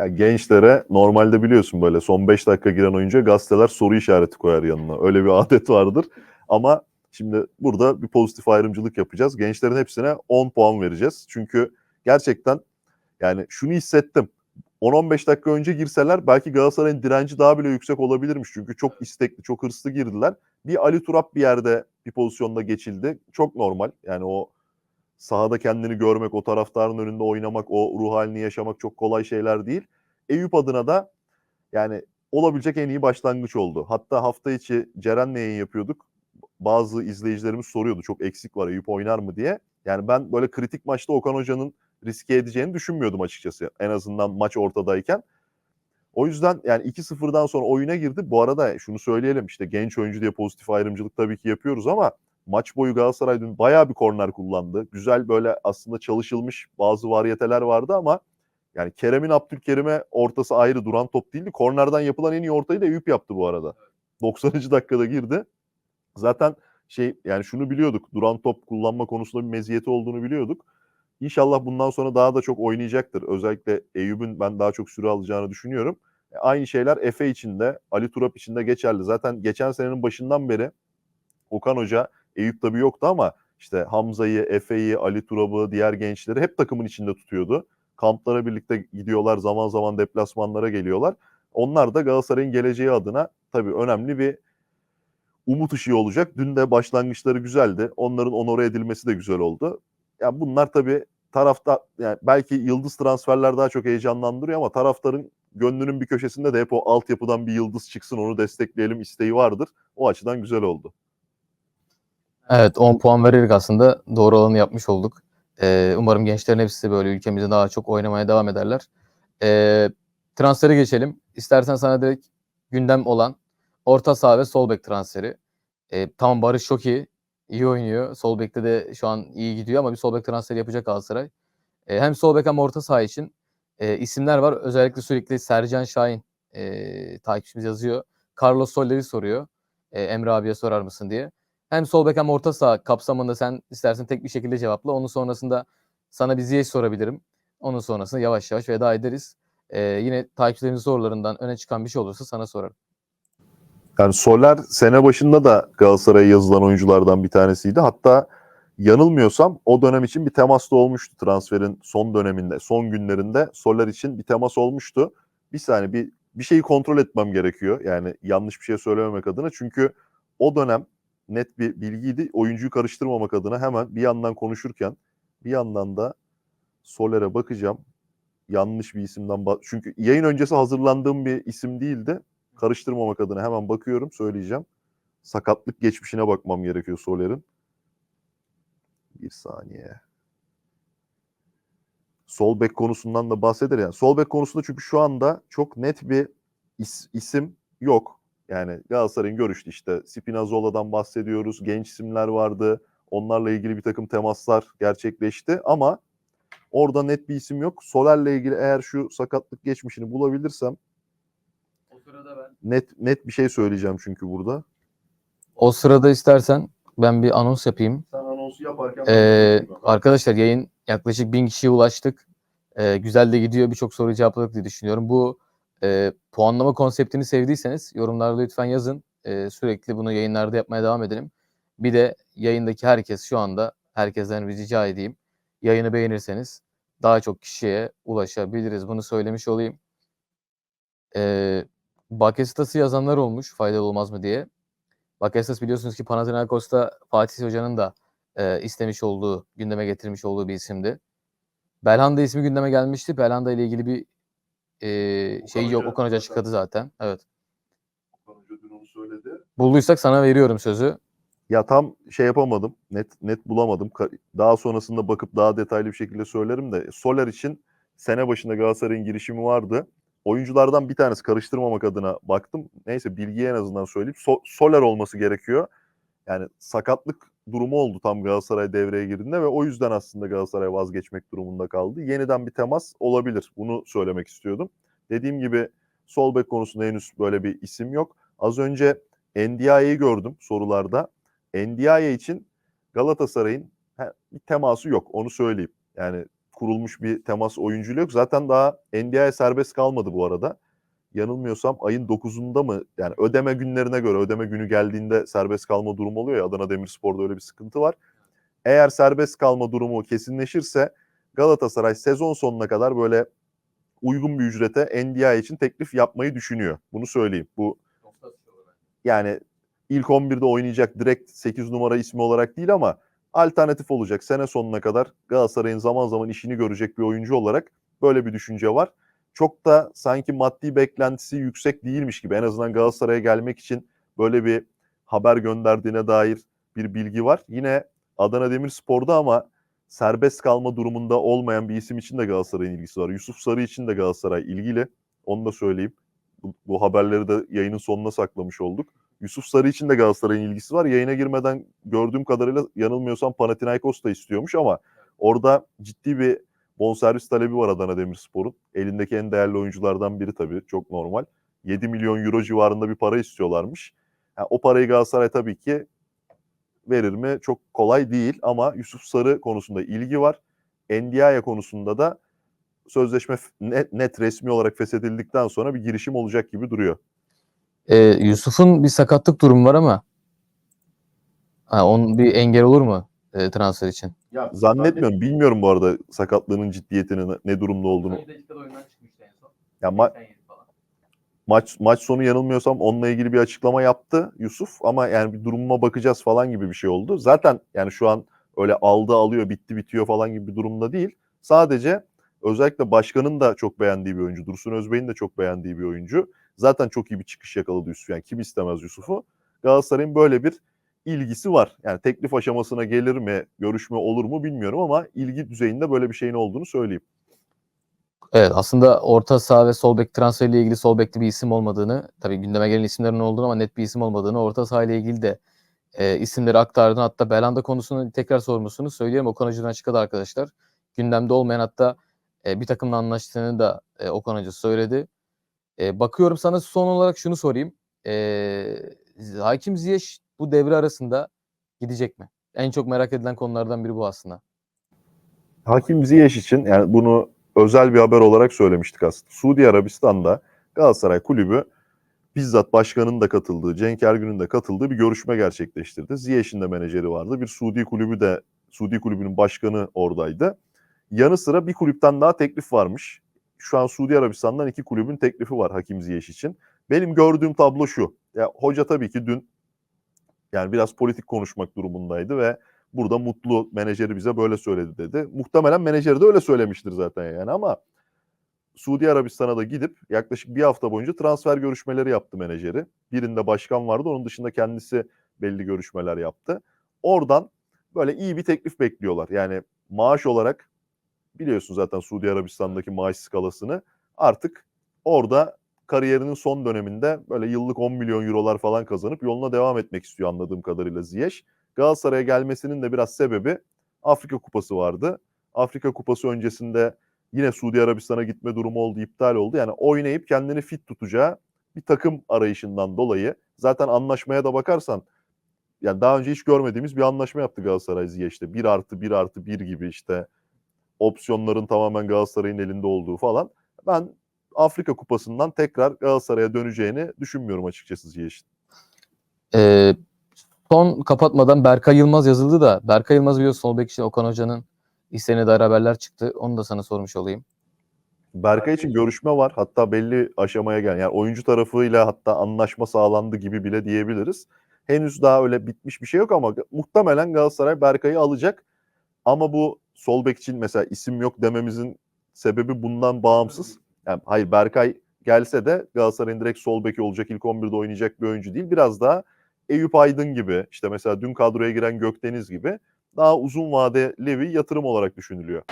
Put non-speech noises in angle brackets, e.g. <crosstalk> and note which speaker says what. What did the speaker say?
Speaker 1: Ya gençlere normalde biliyorsun böyle son 5 dakika giren oyuncuya gazeteler soru işareti koyar yanına. Öyle bir <laughs> adet vardır. Ama şimdi burada bir pozitif ayrımcılık yapacağız. Gençlerin hepsine 10 puan vereceğiz. Çünkü gerçekten yani şunu hissettim. 10-15 dakika önce girseler belki Galatasaray'ın direnci daha bile yüksek olabilirmiş. Çünkü çok istekli, çok hırslı girdiler. Bir Ali Turap bir yerde bir pozisyonda geçildi. Çok normal. Yani o sahada kendini görmek, o taraftarın önünde oynamak, o ruh halini yaşamak çok kolay şeyler değil. Eyüp adına da yani olabilecek en iyi başlangıç oldu. Hatta hafta içi Ceren'le yayın yapıyorduk. Bazı izleyicilerimiz soruyordu çok eksik var Eyüp oynar mı diye. Yani ben böyle kritik maçta Okan Hoca'nın riske edeceğini düşünmüyordum açıkçası. En azından maç ortadayken. O yüzden yani 2-0'dan sonra oyuna girdi. Bu arada şunu söyleyelim işte genç oyuncu diye pozitif ayrımcılık tabii ki yapıyoruz ama maç boyu Galatasaray dün bayağı bir korner kullandı. Güzel böyle aslında çalışılmış bazı varyeteler vardı ama yani Kerem'in Abdülkerim'e ortası ayrı duran top değildi. Kornerden yapılan en iyi ortayı da Eyüp yaptı bu arada. 90. dakikada girdi. Zaten şey yani şunu biliyorduk. Duran top kullanma konusunda bir meziyeti olduğunu biliyorduk. İnşallah bundan sonra daha da çok oynayacaktır. Özellikle Eyüp'ün ben daha çok süre alacağını düşünüyorum. E, aynı şeyler Efe için de, Ali Turap için de geçerli. Zaten geçen senenin başından beri Okan Hoca Eyüp tabii yoktu ama işte Hamza'yı, Efe'yi, Ali Turab'ı, diğer gençleri hep takımın içinde tutuyordu. Kamplara birlikte gidiyorlar, zaman zaman deplasmanlara geliyorlar. Onlar da Galatasaray'ın geleceği adına tabii önemli bir umut ışığı olacak. Dün de başlangıçları güzeldi. Onların onore edilmesi de güzel oldu. Yani bunlar tabii tarafta yani belki yıldız transferler daha çok heyecanlandırıyor ama taraftarın gönlünün bir köşesinde de hep o altyapıdan bir yıldız çıksın onu destekleyelim isteği vardır. O açıdan güzel oldu.
Speaker 2: Evet 10 puan vererek aslında doğru olanı yapmış olduk. Ee, umarım gençlerin hepsi böyle ülkemizde daha çok oynamaya devam ederler. Ee, transfere geçelim. İstersen sana direkt gündem olan orta saha ve sol bek transferi. Ee, tamam Barış çok iyi. iyi oynuyor. Sol bekte de şu an iyi gidiyor ama bir sol bek transferi yapacak Galatasaray. Ee, hem sol bek hem orta saha için e, isimler var. Özellikle sürekli Sercan Şahin e, takipçimiz yazıyor. Carlos Soller'i soruyor. E, Emre abiye sorar mısın diye. Hem sol bek hem orta saha kapsamında sen istersen tek bir şekilde cevapla. Onun sonrasında sana bir Ziyech sorabilirim. Onun sonrasında yavaş yavaş veda ederiz. Ee, yine takipçilerimizin sorularından öne çıkan bir şey olursa sana sorarım.
Speaker 1: Yani Soler sene başında da Galatasaray'a yazılan oyunculardan bir tanesiydi. Hatta yanılmıyorsam o dönem için bir temas da olmuştu transferin son döneminde, son günlerinde Soler için bir temas olmuştu. Bir saniye bir bir şeyi kontrol etmem gerekiyor. Yani yanlış bir şey söylememek adına. Çünkü o dönem net bir bilgiydi. Oyuncuyu karıştırmamak adına hemen bir yandan konuşurken bir yandan da Soler'e bakacağım. Yanlış bir isimden ba- çünkü yayın öncesi hazırlandığım bir isim değildi. Karıştırmamak adına hemen bakıyorum, söyleyeceğim. Sakatlık geçmişine bakmam gerekiyor Soler'in. Bir saniye. Sol bek konusundan da bahseder yani. Sol bek konusunda çünkü şu anda çok net bir is- isim yok. Yani Galatasaray'ın görüştü işte Spinazzola'dan bahsediyoruz. Genç isimler vardı. Onlarla ilgili bir takım temaslar gerçekleşti ama orada net bir isim yok. Soler'le ilgili eğer şu sakatlık geçmişini bulabilirsem
Speaker 2: O sırada ben
Speaker 1: net net bir şey söyleyeceğim çünkü burada.
Speaker 2: O sırada istersen ben bir anons yapayım.
Speaker 1: Sen anonsu yaparken
Speaker 2: Ee, arkadaşlar yayın yaklaşık bin kişiye ulaştık. Ee, güzel de gidiyor. Birçok soruyu cevapladık diye düşünüyorum. Bu e, puanlama konseptini sevdiyseniz yorumlarda lütfen yazın. Ee, sürekli bunu yayınlarda yapmaya devam edelim. Bir de yayındaki herkes şu anda herkesten rica edeyim. Yayını beğenirseniz daha çok kişiye ulaşabiliriz. Bunu söylemiş olayım. Ee, Bakesitas'ı yazanlar olmuş faydalı olmaz mı diye. Bakasetas biliyorsunuz ki Panathinaikos'ta Fatih Hoca'nın da e, istemiş olduğu, gündeme getirmiş olduğu bir isimdi. Belhanda ismi gündeme gelmişti. Belhanda ile ilgili bir e, şey yok.
Speaker 1: Hoca
Speaker 2: Okan Hoca
Speaker 1: zaten-
Speaker 2: açıkladı zaten. Evet.
Speaker 1: Okan Hoca dün onu söyledi.
Speaker 2: Bulduysak sana veriyorum sözü.
Speaker 1: Ya tam şey yapamadım. Net net bulamadım. Daha sonrasında bakıp daha detaylı bir şekilde söylerim de Soler için sene başında Galatasaray'ın girişimi vardı. Oyunculardan bir tanesi karıştırmamak adına baktım. Neyse bilgiyi en azından söyleyeyim. So- Soler olması gerekiyor. Yani sakatlık durumu oldu tam Galatasaray devreye girdiğinde ve o yüzden aslında Galatasaray vazgeçmek durumunda kaldı. Yeniden bir temas olabilir. Bunu söylemek istiyordum. Dediğim gibi sol bek konusunda henüz böyle bir isim yok. Az önce Ndiaye'yi gördüm sorularda. Ndiaye için Galatasaray'ın bir teması yok onu söyleyeyim. Yani kurulmuş bir temas oyuncuyla yok. Zaten daha NDI'ye serbest kalmadı bu arada. Yanılmıyorsam ayın 9'unda mı yani ödeme günlerine göre ödeme günü geldiğinde serbest kalma durumu oluyor ya Adana Demirspor'da öyle bir sıkıntı var. Eğer serbest kalma durumu kesinleşirse Galatasaray sezon sonuna kadar böyle uygun bir ücrete NDI için teklif yapmayı düşünüyor. Bunu söyleyeyim. Bu yani ilk 11'de oynayacak direkt 8 numara ismi olarak değil ama alternatif olacak. Sene sonuna kadar Galatasaray'ın zaman zaman işini görecek bir oyuncu olarak böyle bir düşünce var. Çok da sanki maddi beklentisi yüksek değilmiş gibi en azından Galatasaray'a gelmek için böyle bir haber gönderdiğine dair bir bilgi var. Yine Adana Demirspor'da ama serbest kalma durumunda olmayan bir isim için de Galatasaray'ın ilgisi var. Yusuf Sarı için de Galatasaray ilgili. Onu da söyleyeyim. Bu, bu haberleri de yayının sonuna saklamış olduk. Yusuf Sarı için de Galatasaray'ın ilgisi var. Yayına girmeden gördüğüm kadarıyla yanılmıyorsam Panathinaikos da istiyormuş ama orada ciddi bir bonservis talebi var Adana Demirspor'un. Elindeki en değerli oyunculardan biri tabii. Çok normal. 7 milyon euro civarında bir para istiyorlarmış. Ha, o parayı Galatasaray tabii ki verir mi? Çok kolay değil ama Yusuf Sarı konusunda ilgi var. Ndiaye konusunda da sözleşme net, net resmi olarak feshedildikten sonra bir girişim olacak gibi duruyor.
Speaker 2: Ee, Yusuf'un bir sakatlık durumu var ama ha, onun bir engel olur mu e, transfer için?
Speaker 3: Ya,
Speaker 1: Zannetmiyorum. Bilmiyorum bu arada sakatlığının ciddiyetini ne- ne durumda olduğunu. Ya ma- maç maç sonu yanılmıyorsam onunla ilgili bir açıklama yaptı Yusuf ama yani bir durumuma bakacağız falan gibi bir şey oldu. Zaten yani şu an öyle aldı alıyor bitti bitiyor falan gibi bir durumda değil. Sadece özellikle başkanın da çok beğendiği bir oyuncu. Dursun Özbey'in de çok beğendiği bir oyuncu. Zaten çok iyi bir çıkış yakaladı Yusuf. Yani kim istemez Yusuf'u? Galatasaray'ın böyle bir ilgisi var. Yani teklif aşamasına gelir mi, görüşme olur mu bilmiyorum ama ilgi düzeyinde böyle bir şeyin olduğunu söyleyeyim.
Speaker 2: Evet aslında orta saha ve sol bek transferiyle ilgili sol bekli bir isim olmadığını, tabii gündeme gelen isimlerin olduğunu ama net bir isim olmadığını, orta saha ile ilgili de e, isimleri aktardığını hatta Belanda konusunu tekrar sormuşsunuz. Söyleyeyim Okan Hoca'dan açıkladı arkadaşlar. Gündemde olmayan hatta e, bir takımla anlaştığını da e, Okan Hoca söyledi. E, bakıyorum sana son olarak şunu sorayım. E, Hakim Ziyech bu devre arasında gidecek mi? En çok merak edilen konulardan biri bu aslında.
Speaker 1: Hakim Ziyech için yani bunu özel bir haber olarak söylemiştik aslında. Suudi Arabistan'da Galatasaray Kulübü bizzat başkanın da katıldığı, Cenk Ergün'ün de katıldığı bir görüşme gerçekleştirdi. Ziyech'in de menajeri vardı. Bir Suudi kulübü de Suudi kulübünün başkanı oradaydı. Yanı sıra bir kulüpten daha teklif varmış. Şu an Suudi Arabistan'dan iki kulübün teklifi var Hakim Ziyech için. Benim gördüğüm tablo şu. Ya hoca tabii ki dün yani biraz politik konuşmak durumundaydı ve burada mutlu menajeri bize böyle söyledi dedi. Muhtemelen menajeri de öyle söylemiştir zaten yani ama Suudi Arabistan'a da gidip yaklaşık bir hafta boyunca transfer görüşmeleri yaptı menajeri. Birinde başkan vardı onun dışında kendisi belli görüşmeler yaptı. Oradan böyle iyi bir teklif bekliyorlar. Yani maaş olarak biliyorsun zaten Suudi Arabistan'daki maaş skalasını artık orada kariyerinin son döneminde böyle yıllık 10 milyon eurolar falan kazanıp yoluna devam etmek istiyor anladığım kadarıyla Ziyech. Galatasaray'a gelmesinin de biraz sebebi Afrika Kupası vardı. Afrika Kupası öncesinde yine Suudi Arabistan'a gitme durumu oldu, iptal oldu. Yani oynayıp kendini fit tutacağı bir takım arayışından dolayı zaten anlaşmaya da bakarsan yani daha önce hiç görmediğimiz bir anlaşma yaptı Galatasaray Ziyech'te. 1 artı 1 artı 1 gibi işte opsiyonların tamamen Galatasaray'ın elinde olduğu falan. Ben Afrika Kupası'ndan tekrar Galatasaray'a döneceğini düşünmüyorum açıkçası Ziyech'in.
Speaker 2: Ee, son kapatmadan Berkay Yılmaz yazıldı da Berkay Yılmaz biliyorsun sol bek için Okan Hoca'nın isteğine dair haberler çıktı. Onu da sana sormuş olayım.
Speaker 1: Berkay için görüşme var. Hatta belli aşamaya gel. Yani oyuncu tarafıyla hatta anlaşma sağlandı gibi bile diyebiliriz. Henüz daha öyle bitmiş bir şey yok ama muhtemelen Galatasaray Berkay'ı alacak. Ama bu sol bek için mesela isim yok dememizin sebebi bundan bağımsız. Yani hayır Berkay gelse de Galatasaray'ın direkt sol beki olacak ilk 11'de oynayacak bir oyuncu değil. Biraz daha Eyüp Aydın gibi işte mesela dün kadroya giren Gökdeniz gibi daha uzun vadeli bir yatırım olarak düşünülüyor.